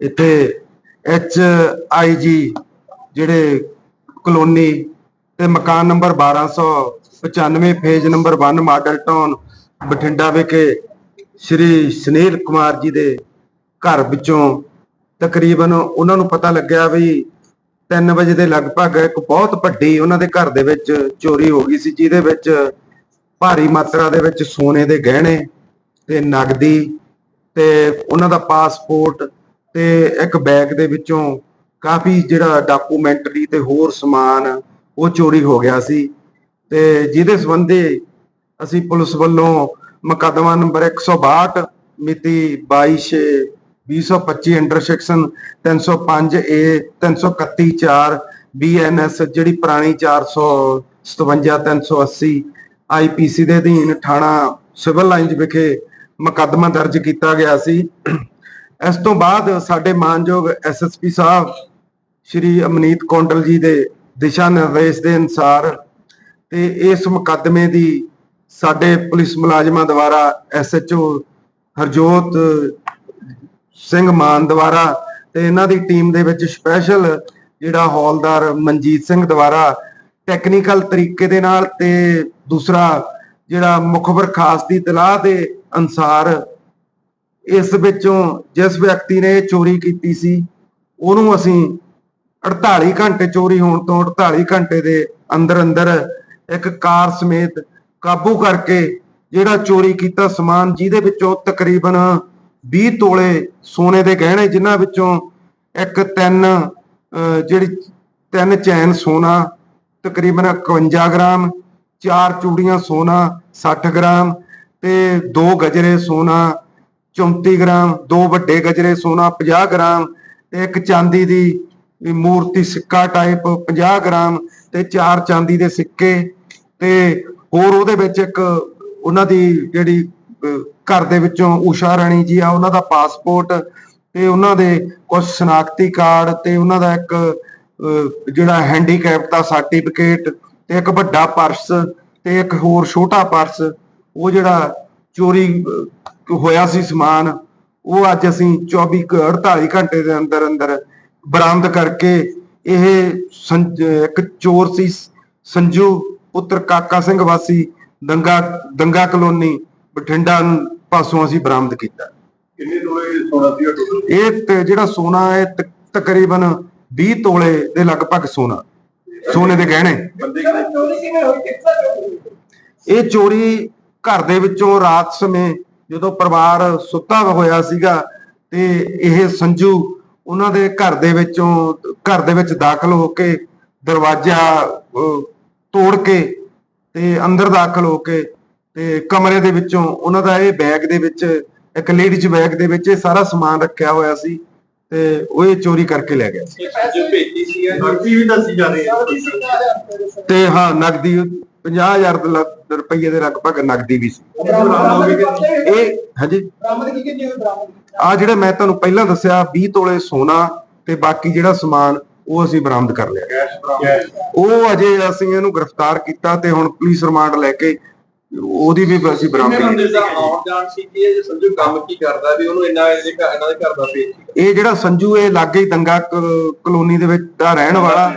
ਇੱਥੇ H I ਜੀ ਜਿਹੜੇ ਕਲੋਨੀ ਤੇ ਮਕਾਨ number 1295 phase number 1 model town Bathinda ਵਿਖੇ ਸ਼੍ਰੀ ਸੁਨੀਲ ਕੁਮਾਰ ਜੀ ਦੇ ਘਰ ਵਿੱਚੋਂ ਤਕਰੀਬਨ ਉਹਨਾਂ ਨੂੰ ਪਤਾ ਲੱਗਿਆ ਵੀ 3 ਵਜੇ ਦੇ ਲਗਭਗ ਇੱਕ ਬਹੁਤ ਵੱਡੀ ਉਹਨਾਂ ਦੇ ਘਰ ਦੇ ਵਿੱਚ ਚੋਰੀ ਹੋ ਗਈ ਸੀ, ਜਿਹਦੇ ਵਿੱਚ ਭਾਰੀ ਮਾਤਰਾ ਦੇ ਵਿੱਚ ਸੋਨੇ ਦੇ ਗਹਿਣੇ ਤੇ ਨਗਦੀ ਤੇ ਉਹਨਾਂ ਦਾ ਪਾਸਪੋਰਟ ਤੇ ਇੱਕ ਬੈਗ ਦੇ ਵਿੱਚੋਂ ਕਾਫੀ ਜਿਹੜਾ ਡਾਕੂਮੈਂਟਰੀ ਤੇ ਹੋਰ ਸਮਾਨ ਉਹ ਚੋਰੀ ਹੋ ਗਿਆ ਸੀ ਤੇ ਜਿਹਦੇ ਸੰਬੰਧੀ ਅਸੀਂ ਪੁਲਿਸ ਵੱਲੋਂ ਮੁਕੱਦਮਾ ਨੰਬਰ 162 ਮਿਤੀ 22 2025 ਅੰਡਰ ਸੈਕਸ਼ਨ 305 ਏ 331 4 ਬੀਐਨਐਸ ਜਿਹੜੀ ਪੁਰਾਣੀ 457 380 ਆਈਪੀਸੀ ਦੇ ਅਧੀਨ ਥਾਣਾ ਸਿਵਲ ਲਾਈਨਜ਼ ਵਿਖੇ ਮੁਕੱਦਮਾ ਦਰਜ ਕੀਤਾ ਗਿਆ ਸੀ। ਇਸ ਤੋਂ ਬਾਅਦ ਸਾਡੇ ਮਾਨਯੋਗ ਐਸਐਸਪੀ ਸਾਹਿਬ, ਸ਼੍ਰੀ ਅਮਨੀਤ ਕੌਂਡਲ ਜੀ ਦੇ ਦਿਸ਼ਾ ਨਿਰਦੇਸ਼ ਦੇ ਅਨੁਸਾਰ ਤੇ ਇਸ ਮੁਕੱਦਮੇ ਦੀ ਸਾਡੇ ਪੁਲਿਸ ਮੁਲਾਜ਼ਮਾਂ ਦੁਆਰਾ ਐਸਐਚਓ ਹਰਜੋਤ ਸਿੰਘ ਮਾਨ ਦੁਆਰਾ ਤੇ ਇਹਨਾਂ ਦੀ ਟੀਮ ਦੇ ਵਿੱਚ ਸਪੈਸ਼ਲ ਜਿਹੜਾ ਹੌਲਦਾਰ ਮਨਜੀਤ ਸਿੰਘ ਦੁਆਰਾ ਟੈਕਨੀਕਲ ਤਰੀਕੇ ਦੇ ਨਾਲ ਤੇ ਦੂਸਰਾ ਜਿਹੜਾ ਮੁਖਬਰ ਖਾਸ ਦੀ ਤਲਾਹ ਦੇ ਅਨਸਾਰ ਇਸ ਵਿੱਚੋਂ ਜਿਸ ਵਿਅਕਤੀ ਨੇ ਇਹ ਚੋਰੀ ਕੀਤੀ ਸੀ ਉਹਨੂੰ ਅਸੀਂ 48 ਘੰਟੇ ਚੋਰੀ ਹੋਣ ਤੋਂ 48 ਘੰਟੇ ਦੇ ਅੰਦਰ ਅੰਦਰ ਇੱਕ ਕਾਰ ਸਮੇਤ ਕਾਬੂ ਕਰਕੇ ਜਿਹੜਾ ਚੋਰੀ ਕੀਤਾ ਸਮਾਨ ਜਿਹਦੇ ਵਿੱਚੋਂ ਤਕਰੀਬਨ 20 ਤੋਲੇ ਸੋਨੇ ਦੇ ਗਹਿਣੇ ਜਿਨ੍ਹਾਂ ਵਿੱਚੋਂ ਇੱਕ ਤਿੰਨ ਅਹ, ਜਿਹੜੀ ਤਿੰਨ ਚੈਨ ਸੋਨਾ ਤਕਰੀਬਨ 51 ਗ੍ਰਾਮ ਚਾਰ ਚੂੜੀਆਂ ਸੋਨਾ 60 ਗ੍ਰਾਮ ਤੇ ਦੋ ਗਜਰੇ ਸੋਨਾ 34 ਗ੍ਰਾਮ, ਦੋ ਵੱਡੇ ਗਜਰੇ, ਸੋਨਾ 50 ਗ੍ਰਾਮ ਤੇ ਇੱਕ ਚਾਂਦੀ ਦੀ ਮੂਰਤੀ ਸਿੱਕਾ ਟਾਈਪ 50 ਗ੍ਰਾਮ ਤੇ ਚਾਰ ਚਾਂਦੀ ਦੇ ਸਿੱਕੇ ਤੇ ਹੋਰ ਉਹਦੇ ਵਿੱਚ ਇੱਕ ਉਹਨਾਂ ਦੀ ਜਿਹੜੀ ਘਰ ਦੇ ਵਿੱਚੋਂ ਊਸ਼ਾ ਰਾਣੀ ਜੀ ਆ, ਉਹਨਾਂ ਦਾ ਪਾਸਪੋਰਟ ਤੇ ਉਹਨਾਂ ਦੇ ਕੁਝ ਸ਼ਨਾਖਤੀ ਕਾਰਡ ਤੇ ਉਹਨਾਂ ਦਾ ਇੱਕ ਜਿਹੜਾ ਹੈਂਡੀਕੈਪ ਦਾ ਸਰਟੀਫਿਕੇਟ ਤੇ ਇੱਕ ਵੱਡਾ ਪਰਸ ਤੇ ਇੱਕ ਹੋਰ ਛੋਟਾ ਪਰਸ ਉਹ ਜਿਹੜਾ ਚੋਰੀ ਹੋਇਆ ਸੀ ਸਮਾਨ। ਉਹ ਅੱਜ ਅਸੀਂ 24 ਕੁ 48 ਘੰਟੇ ਦੇ ਅੰਦਰ ਅੰਦਰ ਬਰਾਮਦ ਕਰਕੇ ਇਹ ਇੱਕ ਚੋਰ ਸੀ ਸੰਜੂ ਪੁੱਤਰ ਕਾਕਾ ਸਿੰਘ ਵਾਸੀ ਦੰਗਾ ਦੰਗਾ ਕਲੋਨੀ ਬਠਿੰਡਾ ਪਾਸੋਂ ਅਸੀਂ ਬਰਾਮਦ ਕੀਤਾ। ਕਿੰਨੇ ਤੋਲੇ ਸੋਨਾ ਟੋਟਲ? ਇਹ ਤੇ ਜਿਹੜਾ ਸੋਨਾ ਹੈ ਤਕ- ਤਕਰੀਬਨ 20 ਤੋਲੇ ਦੇ ਲਗਭਗ ਸੋਨਾ। ਸੋਨੇ ਦੇ ਗਹਿਣੇ। ਇਹ ਚੋਰੀ ਘਰ ਦੇ ਵਿੱਚੋਂ ਰਾਤ ਸਮੇਂ ਜਦੋਂ ਪਰਿਵਾਰ ਸੁੱਤਾ ਹੋਇਆ ਸੀਗਾ ਤੇ ਇਹ ਸੰਜੂ ਉਹਨਾਂ ਦੇ ਘਰ ਦੇ ਵਿੱਚੋਂ ਘਰ ਦੇ ਵਿੱਚ ਦਾਖਲ ਹੋ ਕੇ ਦਰਵਾਜ਼ਾ ਤੋੜ ਕੇ ਤੇ ਅੰਦਰ ਦਾਖਲ ਹੋ ਕੇ ਤੇ ਕਮਰੇ ਦੇ ਵਿੱਚੋਂ ਉਹਨਾਂ ਦਾ ਇਹ ਬੈਗ ਦੇ ਵਿੱਚ ਇੱਕ ਲੇਡੀਜ਼ ਬੈਗ ਦੇ ਵਿੱਚ ਇਹ ਸਾਰਾ ਸਮਾਨ ਰੱਖਿਆ ਹੋਇਆ ਸੀ ਤੇ ਉਹ ਇਹ ਚੋਰੀ ਕਰਕੇ ਲੈ ਗਿਆ ਸੀ। ਪੈਸੇ ਭੇਜੀ ਸੀ ਨਕਦੀ ਵੀ ਦੱਸੀ ਜਾ ਰਹੀ ਚੋਰੀ ਸੀ ਕਿਆ ਹੈ। ਤੇ ਹਾਂ ਨਗਦੀ 50000 ਦੇ ਲਗ- ਰੁਪਈਏ ਦੇ ਲਗਭਗ ਨਗਦੀ ਵੀ ਸੀ। ਇਹ ਹਾਂਜੀ। ਬਰਾਮਦ ਕੀ ਕੀਤੀ ਹੋਈ? ਬਰਾਮਦ ਆ ਜਿਹੜਾ ਮੈਂ ਤੁਹਾਨੂੰ ਪਹਿਲਾਂ ਦੱਸਿਆ 20 ਤੋਲੇ ਸੋਨਾ ਤੇ ਬਾਕੀ ਜਿਹੜਾ ਸਮਾਨ ਉਹ ਅਸੀਂ ਬਰਾਮਦ ਕਰ ਲਿਆ। ਉਹ ਅਜੇ ਅਸੀਂ ਇਹਨੂੰ ਗ੍ਰਿਫਤਾਰ ਕੀਤਾ ਤੇ ਹੁਣ ਪੁਲਿਸ ਰਿਮਾਂਡ ਲੈ ਕੇ ਉਹਦੀ ਵੀ ਅਸੀਂ ਬਰਾਮਦ ਕੀਤੀ ਬੰਦੇ ਦਾ ਆਉਣ ਜਾਣ ਸੀ ਕਿ ਇਹ ਸੰਜੂ ਕੰਮ ਕੀ ਕਰਦਾ ਵੀ ਉਹਨੂੰ ਇੰਨਾ ਇਹਦੇ ਘਰ ਇਹਨਾਂ ਦੇ ਘਰ ਦਾ ਪੇਜ ਇਹ ਜਿਹੜਾ ਸੰਜੂ ਇਹ ਲਾਗੇ ਹੀ ਦੰਗਾ ਕਲੋਨੀ ਦੇ ਵਿੱਚ ਦਾ ਰਹਿਣ ਵਾਲਾ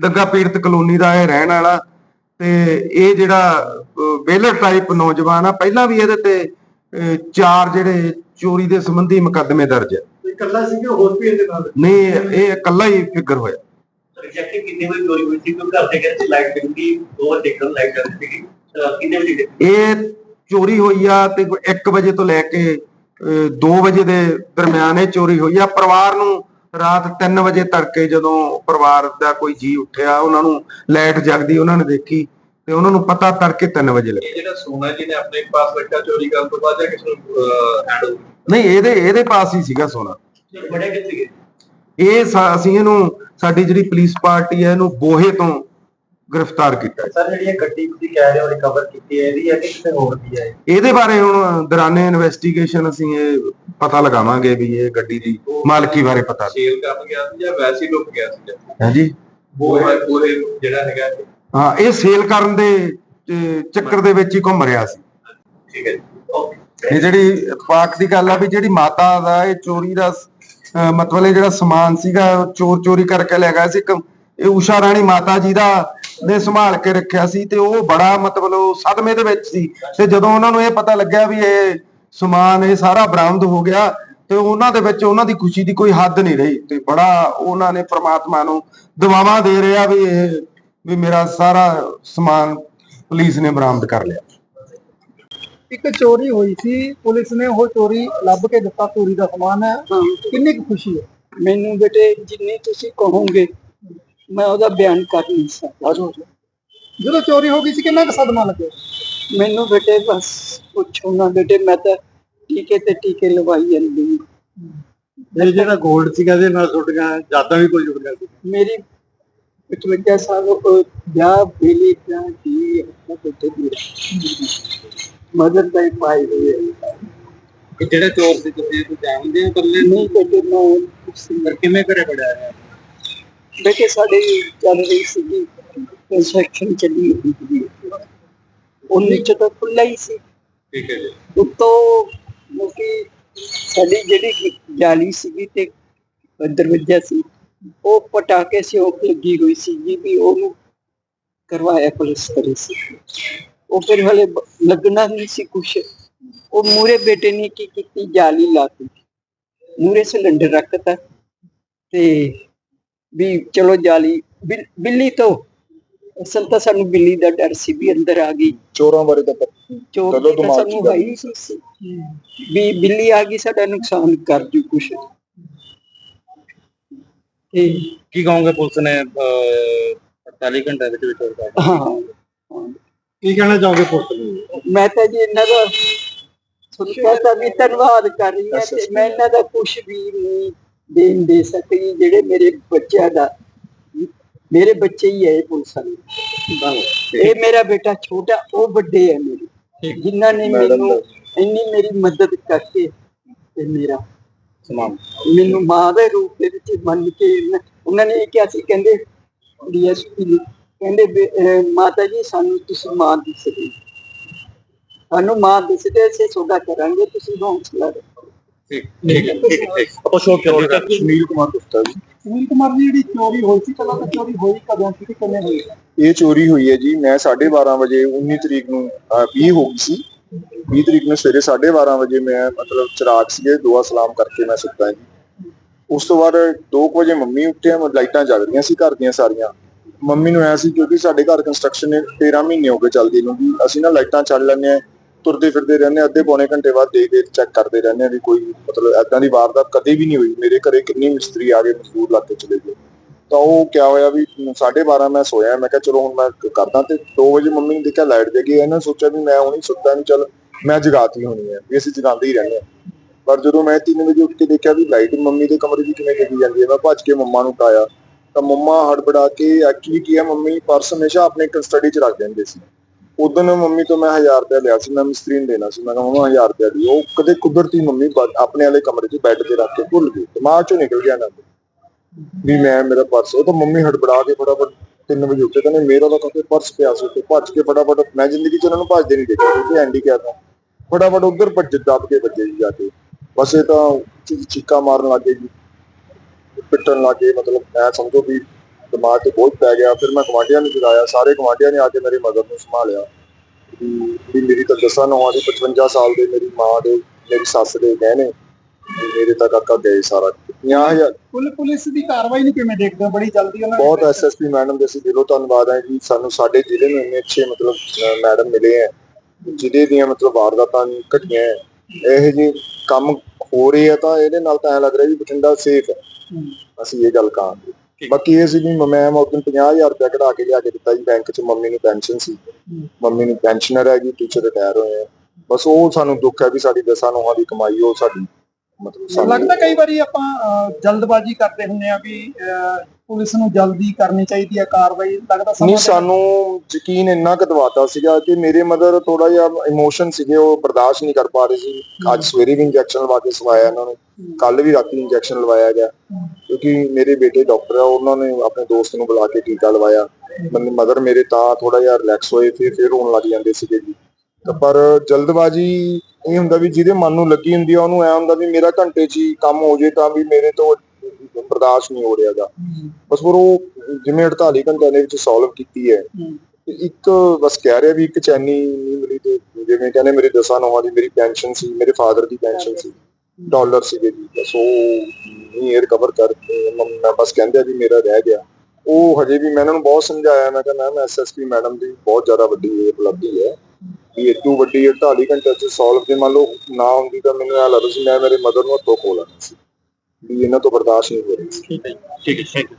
ਦੰਗਾ ਪੀੜਤ ਕਲੋਨੀ ਦਾ ਇਹ ਰਹਿਣ ਵਾਲਾ ਤੇ ਇਹ ਜਿਹੜਾ ਵੇਲਰ ਟਾਈਪ ਨੌਜਵਾਨ ਆ ਪਹਿਲਾਂ ਵੀ ਇਹਦੇ ਤੇ ਚਾਰ ਜਿਹੜੇ ਚੋਰੀ ਦੇ ਸੰਬੰਧੀ ਮੁਕੱਦਮੇ ਦਰਜ ਹੈ ਇਕੱਲਾ ਸੀ ਕਿ ਹੋਰ ਵੀ ਇਹਦੇ ਨਾਲ? ਨਹੀਂ ਇਹ ਇਕੱਲਾ ਹੀ ਫਿਗਰ ਹੋਇਆ। ਐਗਜ਼ੈਕਟਲੀ ਕਿੰਨੇ ਵਜੇ ਚੋਰੀ ਹੋਈ ਸੀ? ਕਿਉਂਕਿ ਘਰ ਦੇ ਕਹਿੰਦੇ ਲਾਈਟ ਜਲਦੀ ਦੋ ਦੇਖਣ ਲਾਈਟ ਜਲਦੀ ਸੀ ਕਿੰਨੇ ਵਜੇ? ਇਹ ਚੋਰੀ ਹੋਈ ਆ ਤੇ 1 ਵਜੇ ਤੋਂ ਲੈ ਕੇ 2 ਵਜੇ ਦੇ ਦਰਮਿਆਨ ਇਹ ਚੋਰੀ ਹੋਈ ਆ। ਪਰਿਵਾਰ ਨੂੰ ਰਾਤ 3 ਵਜੇ ਤੜਕੇ ਜਦੋਂ ਪਰਿਵਾਰ ਦਾ ਕੋਈ ਜੀ ਉੱਠਿਆ ਉਹਨਾਂ ਨੂੰ ਲਾਈਟ ਜਗਦੀ ਉਹਨਾਂ ਨੇ ਦੇਖੀ ਤੇ ਉਹਨਾਂ ਨੂੰ ਪਤਾ ਤੜਕੇ 3 ਵਜੇ ਲੱਗਾ। ਜਿਹੜਾ ਸੋਨਾ ਜੀ ਨੇ ਆਪਣੇ ਪਾਸ ਰੱਖਿਆ ਚੋਰੀ ਕਰਨ ਤੋਂ ਬਾਅਦ ਜਾਂ ਕਿਸ ਨੂੰ ਹੈਂਡ ਨਹੀਂ ਇਹਦੇ ਇਹਦੇ ਪਾਸ ਹੀ ਸੀਗਾ ਸੋਨਾ। ਬੜੇ ਕਿੱਥੇ ਗਏ? ਇਹ ਅਸੀਂ ਇਹਨੂੰ ਸਾਡੀ ਜਿਹੜੀ ਪੁਲਿਸ ਪਾਰਟੀ ਹੈ ਇਹਨੂੰ ਬੋਹੇ ਤੋਂ ਗ੍ਰਿਫਤਾਰ ਕੀਤਾ। ਸਰ ਜਿਹੜੀ ਇਹ ਗੱਡੀ ਤੁਸੀਂ ਕਹਿ ਰਹੇ ਹੋ ਰਿਕਵਰ ਕੀਤੀ ਹੈ ਇਹਦੀ ਹੈ ਕਿ ਕਿਸੇ ਹੋਰ ਦੀ ਹੈ? ਇਹਦੇ ਬਾਰੇ ਹੁਣ ਦੌਰਾਨੇ ਇਨਵੈਸਟੀਗੇਸ਼ਨ ਅਸੀਂ ਇਹ ਪਤਾ ਲਗਾਵਾਂਗੇ ਵੀ ਇਹ ਗੱਡੀ ਦੀ ਮਾਲਕੀ ਬਾਰੇ ਪਤਾ ਸੇਲ ਕਰਨ ਗਿਆ ਸੀ ਜਾਂ ਵੈਸੇ ਹੀ ਲੁੱਕ ਗਿਆ ਸੀ? ਹਾਂਜੀ। ਉਹ ਹੈ ਉਹ ਜਿਹੜਾ ਹੈਗਾ। ਹਾਂ ਇਹ ਸੇਲ ਕਰਨ ਦੇ ਚੱਕਰ ਦੇ ਵਿੱਚ ਹੀ ਘੁੰਮ ਰਿਹਾ ਸੀ। ਠੀਕ ਹੈ ਜੀ। ਓਕੇ ਇਹ ਜਿਹੜੀ ਪਾਕ ਦੀ ਗੱਲ ਆ ਵੀ ਜਿਹੜੀ ਮਾਤਾ ਦਾ ਇਹ ਚੋਰੀ ਦਾ ਮਤਲਬ ਇਹ ਜਿਹੜਾ ਸਮਾਨ ਸੀਗਾ ਚੋਰ ਚੋਰੀ ਕਰਕੇ ਲੈ ਗਿਆ ਸੀ। ਇੱਕ ਇਹ ਊਸ਼ਾ ਰਾਣੀ ਮਾਤਾ ਜੀ ਦਾ ਨੇ ਸੰਭਾਲ ਕੇ ਰੱਖਿਆ ਸੀ ਤੇ ਉਹ ਬੜਾ ਮਤਲਬ ਉਹ ਸਦਮੇ ਦੇ ਵਿੱਚ ਸੀ। ਤੇ ਜਦੋਂ ਉਹਨਾਂ ਨੂੰ ਇਹ ਪਤਾ ਲੱਗਿਆ ਵੀ ਇਹ ਸਮਾਨ ਇਹ ਸਾਰਾ ਬਰਾਮਦ ਹੋ ਗਿਆ ਤੇ ਉਹਨਾਂ ਦੇ ਵਿੱਚ ਉਹਨਾਂ ਦੀ ਖੁਸ਼ੀ ਦੀ ਕੋਈ ਹੱਦ ਨਹੀਂ ਰਹੀ ਤੇ ਬੜਾ ਉਹਨਾਂ ਨੇ ਪ੍ਰਮਾਤਮਾ ਨੂੰ ਦੁਆਵਾਂ ਦੇ ਰਿਹਾ ਵੀ ਇਹ ਵੀ ਮੇਰਾ ਸਾਰਾ ਸਮਾਨ ਪੁਲਿਸ ਨੇ ਬਰਾਮਦ ਕਰ ਲਿਆ। ਇੱਕ ਚੋਰੀ ਹੋਈ ਸੀ ਪੁਲਿਸ ਨੇ ਉਹ ਚੋਰੀ ਲੱਭ ਕੇ ਦਿੱਤਾ ਚੋਰੀ ਦਾ ਸਮਾਨ ਹੈ। ਕਿੰਨੀ ਕੁ ਖੁਸ਼ੀ ਹੈ? ਮੈਨੂੰ ਬੇਟੇ ਜਿੰਨੀ ਤੁਸੀਂ ਕਹੋਗੇ ਮੈਂ ਉਹਦਾ ਬਿਆਨ ਕਰ ਨਹੀਂ ਸਕਦਾ। ਜਦੋਂ ਚੋਰੀ ਹੋ ਗਈ ਸੀ ਕਿੰਨਾ ਕੁ ਸਦਮਾ ਲੱਗਿਆ? ਮੈਨੂੰ ਬੇਟੇ ਬਸ ਪੁੱਛੋ ਨਾ ਬੇਟੇ ਮੈਂ ਤਾਂ ਟੀਕੇ ਤੇ ਟੀਕੇ ਲਵਾਈ ਜਾਂਦੀ ਹਾਂ। ਇਹ ਜਿਹੜਾ 골ਡ ਸੀਗਾ ਇਹਦੇ ਨਾਲ ਤੁਹਾਡੀਆਂ ਯਾਦਾਂ ਵੀ ਕੋਈ ਜੁੜੀਆਂ ਸੀ? ਮੇਰੀ 55 ਸਾਲ ਉਹ ਵਿਆਹ ਵੇਲੇ ਦਾ ਜੀ ਆਪਣਾ ਬੇਟੇ ਮੇਰਾ ਮਦਰ ਦਾ ਹੀ ਪਾਈ ਹੋਈ ਹੈ। ਕਿ ਜਿਹੜਾ ਚੋਰ ਸੀ ਤੁਸੀਂ ਇਹ ਜਾਣਦੇ ਹੋ ਇਕੱਲੇ? ਨਹੀਂ ਬੇਟੇ ਮੈਂ ਉਸੇ- ਕਿਵੇਂ ਘਰੇ ਪੜਿਆ ਹੈ ਬੇਟੇ ਸਾਡੇ ਚੱਲ ਰਹੀ ਸੀਗੀ ਕੰਸਟਰਕਸ਼ਨ ਚੱਲੀ ਹੋਈ ਸੀ ਉਹ ਨੀਚੇ ਤਾਂ ਖੁੱਲਾ ਹੀ ਸੀ। ਠੀਕ ਹੈ ਜੀ। ਉੱਤੋਂ ਕਿਉਂਕਿ ਸਾਡੀ ਜਿਹੜੀ ਜਾਲੀ ਸੀਗੀ ਤੇ ਦਰਵਾਜ਼ਾ ਸੀ ਉਹ ਪਟਾਕੇ ਸਿਉਂਕ ਲੱਗੀ ਹੋਈ ਸੀ ਜੀ ਵੀ ਉਹਨੂੰ ਕਰਵਾਇਆ ਪੁਲਿਸ ਕਰੇ ਸੀ। ਉਹ ਫਿਰ ਹਲੇ ਲੱਗਣਾ ਨਹੀਂ ਸੀ ਕੁਛ। ਉਹ ਮੂਰੇ ਬੇਟੇ ਨੇ ਕੀ ਕੀਤੀ? ਜਾਲੀ ਲਾਤੀ ਮੂਰੇ ਸਿਲੰਡਰ ਰੱਖਤਾ ਤੇ ਵੀ ਚਲੋ ਜਾਲੀ ਬਿੱਲ- ਤੋਂ। ਅਸਲ ਤਾਂ ਸਾਨੂੰ ਬਿੱਲੀ ਦਾ ਡਰ ਸੀ ਵੀ ਅੰਦਰ ਆ ਗਈ। ਚੋਰਾਂ ਬਾਰੇ ਤਾਂ ਚੋਰ ਕਦੋਂ ਤਾਂ ਦਿਮਾਗ 'ਚ ਸਾਨੂੰ ਗੱਲ ਸੀ। ਵੀ ਬਿੱਲੀ ਆ ਗਈ ਸਾਡਾ ਨੁਕਸਾਨ ਕਰ ਜੂ ਕੁਛ। ਤੇ ਕੀ ਕਹੋਗੇ ਪੁਲਿਸ ਨੇ 48 ਘੰਟੇ ਵਿੱਚ ਵਿੱਚ ਕਰ ਹਾਂ ਹਾਂ। ਕੀ ਕਹਿਣਾ ਚਾਹੋਗੇ ਪੁਲਿਸ ਨੂੰ? ਮੈਂ ਤਾਂ ਜੀ ਇਹਨਾਂ ਦਾ ਸੁਣਿਆ ਤਾਂ ਵੀ ਧੰਨਵਾਦ ਕਰ ਰਹੀ ਹਾਂ ਤੇ ਮੈਂ ਇਹਨਾਂ ਦਾ ਕੁਛ ਵੀ ਨਹੀਂ ਦੇਣ ਦੇ ਸਕਦੀ ਜਿਹੜੇ ਮੇਰੇ ਬੱਚਿਆਂ ਦਾ ਮੇਰੇ ਬੱਚੇ ਹੀ ਹੈ ਪੁਲਿਸ ਵਾਲੇ। ਇਹ ਮੇਰਾ ਬੇਟਾ ਛੋਟਾ ਉਹ ਵੱਡੇ ਹੈ ਮੇਰੇ। ਜਿਨ੍ਹਾਂ ਨੇ ਮੈਨੂੰ ਇੰਨੀ ਮੇਰੀ ਮਦਦ ਕਰਕੇ ਤੇ ਮੇਰਾ ਸਮਾਨ ਮੈਨੂੰ ਮਾਂ ਦੇ ਰੂਪ ਦੇ ਵਿੱਚ ਮੰਨ ਕੇ ਉਹਨਾਂ ਨੇ ਇਹ ਕਿਹਾ ਸੀ ਕਹਿੰਦੇ ਡੀਐਸਪੀ ਕਹਿੰਦੇ ਵੀ, ਅਹ, ਮਾਤਾ ਜੀ ਸਾਨੂੰ ਤੁਸੀਂ ਮਾਂ ਦਿਸਦੇ ਸਾਨੂੰ ਮਾਂ ਦਿਸਦੇ ਅਸੀਂ ਸੋਗਾ ਕਰਾਂਗੇ ਤੁਸੀਂ ਹੌਸਲਾ ਰੱਖੋ। ਠੀਕ ਠੀਕ ਹੈ ਠੀਕ ਹੈ ਆਪਾਂ ਸ਼ੋਅ ਕਰਾਂਗੇ ਸੁਨੀਲ ਕੁਮਾਰ ਗੁਪਤਾ ਜੀ। ਸੁਨੀਲ ਕੁਮਾਰ ਦੀ ਜਿਹੜੀ ਚੋਰੀ ਹੋਈ ਸੀ ਪਹਿਲਾਂ ਤਾਂ ਚੋਰੀ ਹੋਈ ਕਦੋਂ ਸੀ ਤੇ ਕਿਵੇਂ ਹੋਈ? ਇਹ ਚੋਰੀ ਹੋਈ ਹੈ ਜੀ ਮੈਂ 12:30 ਵਜੇ 19 ਤਰੀਕ ਨੂੰ ਅਹ, 20 ਹੋ ਗਈ ਸੀ। 20 ਤਰੀਕ ਨੂੰ ਸਵੇਰੇ 12:30 ਵਜੇ ਮੈਂ ਮਤਲਬ ਚਿਰਾਗ ਸੀਗੇ ਦੁਆ ਸਲਾਮ ਕਰਕੇ ਮੈਂ ਸੁੱਤਾ ਜੀ। ਉਸ ਤੋਂ ਬਾਅਦ 2 ਵਜੇ ਮੰਮੀ ਉੱਠੇ ਮ- ਲਾਈਟਾਂ ਜਗ ਰਹੀਆਂ ਸੀ ਘਰ ਦੀਆਂ ਸਾਰੀਆਂ। ਮੰਮੀ ਨੂੰ ਐ ਸੀ ਕਿਉਂਕਿ ਸਾਡੇ ਘਰ ਕੰਸਟਰਕਸ਼ਨ ਨੇ 13 ਮਹੀਨੇ ਹੋ ਗਏ ਚੱਲਦੀ ਨੂੰ ਵੀ ਅਸੀਂ ਨਾ ਲਾਈਟਾਂ ਚੱਲ ਲੈਂਦੇ ਆ ਤੁਰਦੇ ਫਿਰਦੇ ਰਹਿੰਦੇ ਹਾਂ, ਅੱਧੇ ਪੌਣੇ ਘੰਟੇ ਬਾਅਦ ਦੇਖ ਦੇਖ ਚੈੱਕ ਕਰਦੇ ਰਹਿੰਦੇ ਆ ਵੀ ਕੋਈ ਮਤਲਬ ਐਦਾਂ ਦੀ ਵਾਰਦਾਤ ਕਦੇ ਵੀ ਨਹੀਂ ਹੋਈ। ਮੇਰੇ ਘਰੇ ਕਿੰਨੀ ਮਿਸਤਰੀ ਆ ਗਏ ਮਜ਼ਦੂਰ ਲੱਗ ਕੇ ਚਲੇ ਗਏ। ਤਾਂ ਉਹ ਕਿਆ ਹੋਇਆ ਵੀ 12:30 ਮੈਂ ਸੋਇਆ ਮੈਂ ਕਿਹਾ ਚਲੋ ਹੁਣ ਮੈਂ ਕਰਦਾ ਤੇ 2 ਵਜੇ ਮੰਮੀ ਨੇ ਦੇਖਿਆ ਲਾਈਟ ਜਗੀ ਇਹਨਾਂ ਸੋਚਿਆ ਵੀ ਮੈਂ ਹੁਣੀ ਸੁੱਤਾ ਨਹੀਂ ਚੱਲ ਮੈਂ ਜਗਾਤੀ ਹੋਣੀ ਹੈ ਵੀ ਅਸੀਂ ਜਗਾਉਂਦੇ ਹੀ ਰਹਿੰਦੇ ਹਾਂ। ਪਰ ਜਦੋਂ ਮੈਂ 3 ਵਜੇ ਉੱਠ ਕੇ ਦੇਖਿਆ ਵੀ ਲਾਈਟ ਮੰਮੀ ਦੇ ਕਮਰੇ ਦੀ ਕਿਵੇਂ ਜਗੀ ਜਾਂਦੀ ਹੈ ਮੈਂ ਭੱਜ ਕੇ ਮੰਮਾ ਨੂੰ ਉਠਾਇਆ। ਤਾਂ ਮੰਮਾ ਹੜਬੜਾ ਕੇ ਐਕਚੁਅਲੀ ਕੀ ਹੈ ਮੰਮੀ? ਪਰਸ ਹਮੇਸ਼ਾ ਆਪਣੇ ਕਸਟਡੀ 'ਚ ਰੱਖ ਦਿੰਦੇ ਸੀ। ਉਦੋਂ ਮੰਮੀ ਤੋਂ ਮੈਂ 1000 ਰੁਪਏ ਲਿਆ ਸੀ, ਮੈਂ ਮਿਸਤਰੀ ਨੂੰ ਦੇਣਾ ਸੀ। ਮੈਂ ਕਿਹਾ, ਮੰਮਾ 1000 ਰੁਪਏ ਦੀ ਉਹ ਕਦੇ ਕੁਦਰਤੀ ਮੰਮੀ ਬ- ਆਪਣੇ ਵਾਲੇ ਕਮਰੇ 'ਚ ਬੈੱਡ ਤੇ ਰੱਖ ਕੇ ਭੁੱਲ ਗਈ ਦਿਮਾਗ 'ਚੋਂ ਨਿਕਲ ਗਿਆ ਨਾ ਵੀ ਮੈਂ, ਮੇਰਾ ਪਰਸ, ਉਹ ਤਾਂ ਮੰਮੀ ਹੜਬੜਾ ਕੇ ਫਟਾਫਟ 3 ਵਜੇ ਉੱਠੇ, ਕਹਿੰਦੇ, ਮੇਰਾ ਤਾਂ ਕਹਿੰਦੇ ਪਰਸ ਪਿਆ ਸੀ ਉੱਥੇ ਭੱਜ ਕੇ ਫਟਾਫਟ, ਮੈਂ ਜ਼ਿੰਦਗੀ 'ਚ ਉਹਨਾਂ ਨੂੰ ਭੱਜਦੇ ਨਹੀਂ ਦੇਖਿਆ ਕਿਉਂਕਿ ਹੈਂਡੀਕੈਪ ਆ ਫਟਾਫਟ ਉੱਧਰ ਭੱਜ, ਦੱਬ ਕੇ ਭੱਜੇ ਜੀ ਜਾ ਕੇ। ਬਸ ਇਹ ਤਾਂ ਚੀ- ਚੀਕਾਂ ਮਾਰਨ ਲੱਗੇ ਜੀ। ਪਿੱਟਣ ਲੱਗੇ ਮਤਲਬ ਮੈਂ ਸਮਝੋ ਵੀ ਦਿਮਾਗ ਤੇ ਬੋਝ ਪੈ ਗਿਆ ਫਿਰ ਮੈਂ ਗਵਾਂਢੀਆਂ ਨੂੰ ਜਗਾਇਆ ਸਾਰੇ ਗਵਾਂਢੀਆਂ ਨੇ ਆ ਕੇ ਮੇਰੀ ਮਦਰ ਨੂੰ ਸੰਭਾਲਿਆ। ਵੀ ਮੇਰੀ ਤਾਂ ਦਸਾਂ ਨੌਂ ਦੀ 55 ਸਾਲ ਦੇ ਮੇਰੀ ਮਾਂ ਦੇ ਮੇਰੀ ਸੱਸ ਦੇ ਗਹਿਣੇ ਮੇਰੇ ਤਾਂ ਕਾਕਾ ਗਏ ਸਾਰਾ। 50000 ਪੁਲ ਪੁਲਿਸ ਦੀ ਕਾਰਵਾਈ ਨੂੰ ਕਿਵੇਂ ਦੇਖਦੇ ਹੋ? ਬੜੀ ਜਲਦੀ ਉਹਨਾਂ ਬਹੁਤ ਐਸਐਸਪੀ ਮੈਡਮ ਦੇ ਅਸੀਂ ਦਿਲੋਂ ਧੰਨਵਾਦ ਹੈ ਜੀ ਸਾਨੂੰ ਸਾਡੇ ਜ਼ਿਲ੍ਹੇ ਨੂੰ ਇੰਨੇ ਅੱਛੇ ਮਤਲਬ ਮੈਡਮ ਮਿਲੇ ਹੈ। ਜ਼ਿਲ੍ਹੇ ਦੀਆਂ ਮਤਲਬ ਵਾਰਦਾਤਾਂ ਨਹੀਂ ਘਟੀਆਂ ਹੈ। ਇਹੋ ਜਿਹੇ ਕੰਮ ਹੋ ਰਹੇ ਆ ਤਾਂ ਇਹਦੇ ਨਾਲ ਤਾਂ ਐ ਲੱਗ ਰਿਹਾ ਵੀ ਬਠਿੰਡਾ ਸੇਫ ਹੈ। ਅਸੀਂ ਇਹ ਗੱਲ ਕਹਾਂਗੇ। ਬਾਕੀ ਇਹ ਸੀ ਵੀ ਮੈਂ ਦਿਨ 50000 ਰੁਪਏ ਕਢਾ ਕੇ ਲਿਆ ਕੇ ਦਿੱਤਾ ਜੀ ਬੈਂਕ 'ਚ ਮੰਮੀ ਨੂੰ ਪੈਨਸ਼ਨ ਸੀ। ਮੰਮੀ ਨੂੰ ਪੈਨਸ਼ਨਰ ਹੈ ਜੀ ਟੀਚਰ ਰਿਟਾਇਰ ਹੋਏ ਆ। ਬਸ ਉਹ ਸਾਨੂੰ ਦੁੱਖ ਹੈ ਵੀ ਸਾਡੀ ਦਸਾਂ ਨੌਹਾਂ ਦੀ ਕਮਾਈ ਉਹ ਸਾਡੀ ਮਤਲਬ ਲੱਗਦਾ ਕਈ ਵਾਰੀ ਆਪਾਂ ਜਲਦਬਾਜ਼ੀ ਕਰਦੇ ਹੁੰਦੇ ਆ ਵੀ ਪੁਲਿਸ ਨੂੰ ਜਲਦੀ ਕਰਨੀ ਚਾਹੀਦੀ ਹੈ ਕਾਰਵਾਈ? ਲੱਗਦਾ ਨਹੀਂ ਸਾਨੂੰ ਯਕੀਨ ਇੰਨਾ ਕੁ ਦਵਾਤਾ ਸੀਗਾ ਕਿ ਮੇਰੇ ਮਦਰ ਥੋੜਾ ਜਿਹਾ ਇਮੋਸ਼ਨ ਸੀਗੇ ਉਹ ਬਰਦਾਸ਼ਤ ਨਹੀਂ ਕਰ ਪਾ ਰਹੇ ਸੀ। ਅੱਜ ਸਵੇਰੇ ਵੀ ਇੰਜੈਕਸ਼ਨ ਲਵਾ ਕੇ ਸਵਾਇਆ ਇਹਨਾਂ ਨੂੰ। ਕੱਲ ਵੀ ਰਾਤੀ ਇੰਜੈਕਸ਼ਨ ਲਵਾਇਆ ਗਿਆ। ਕਿਉਂਕਿ ਮੇਰੇ ਬੇਟੇ ਡਾਕਟਰ ਆ ਉਹਨਾਂ ਨੇ ਆਪਣੇ ਦੋਸਤ ਨੂੰ ਬੁਲਾ ਕੇ ਟੀਕਾ ਲਵਾਇਆ। ਮਦਰ ਮੇਰੇ ਤਾਂ ਥੋੜਾ ਜਿਹਾ ਰਿਲੈਕਸ ਹੋਏ ਫਿਰ ਫਿਰ ਰੋਣ ਲੱਗ ਜਾਂਦੇ ਸੀਗੇ ਜੀ। ਤਾਂ ਪਰ ਜਲਦਬਾਜ਼ੀ ਇਹ ਹੁੰਦਾ ਵੀ ਜਿਹਦੇ ਮਨ ਨੂੰ ਲੱਗੀ ਹੁੰਦੀ ਆ ਉਹਨੂੰ ਐ ਹੁੰਦਾ ਵੀ ਮੇਰਾ ਘੰਟੇ 'ਚ ਹੀ ਕੰਮ ਹੋ ਜੇ ਤਾਂ ਵੀ ਮੇਰੇ ਤੋਂ ਬਰਦਾਸ਼ਤ ਨਹੀਂ ਹੋ ਰਿਹਾਗਾ। ਬਸ ਫਿਰ ਉਹ ਜਿਵੇਂ 48 ਘੰਟਿਆਂ ਦੇ ਵਿੱਚ ਸੋਲਵ ਕੀਤੀ ਹੈ। ਇੱਕ ਬਸ ਕਹਿ ਰਿਹਾ ਵੀ ਇੱਕ ਚੈਨੀ ਨਹੀਂ ਮਿਲੀ ਤੇ ਜਿਵੇਂ ਕਹਿੰਦੇ ਮੇਰੇ ਦਸਾਂ ਨੌਵਾਂ ਦੀ ਮੇਰੀ ਪੈਨਸ਼ਨ ਸੀ ਮੇਰੇ ਫਾਦਰ ਦੀ ਪੈਨਸ਼ਨ ਸੀ। ਡਾਲਰ ਸੀਗੇ ਜੀ। ਉਹ ਨਹੀਂ ਇਹ ਰਿਕਵਰ ਕਰਕੇ ਮ- ਬਸ ਕਹਿੰਦੇ ਆ ਵੀ ਮੇਰਾ ਰਹਿ ਗਿਆ। ਉਹ ਹਜੇ ਵੀ ਮੈਂ ਇਹਨਾਂ ਨੂੰ ਬਹੁਤ ਸਮਝਾਇਆ ਮੈਂ ਕਿਹਾ ਮੈਮ ਐਸਐਸਪੀ ਮੈਡਮ ਦੀ ਬਹੁਤ ਜ਼ਿਆਦਾ ਵੱਡੀ ਉਪਲਬਧੀ ਹੈ। ਵੀ ਇਤੋਂ ਵੱਡੀ 48 ਘੰਟੇ ਚ ਸੋਲਵ ਜੇ ਮੰਨ ਲਓ ਨਾ ਹੁੰਦੀ ਤਾਂ ਮੈਨੂੰ ਇਹ ਲੱਗਦਾ ਸੀ ਮੈਂ ਮੇਰੇ ਮਦਰ ਨੂੰ ਹੱਥੋਂ ਖੋਲ ਲੈਣਾ ਸੀ। ਵੀ ਇਹਨਾਂ ਤੋਂ ਬਰਦਾਸ਼ਤ ਨਹੀਂ ਹੋ ਰਹੀ। ਸੀ ਠੀਕ ਹੈ ਠੀਕ ਹੈ। Thank you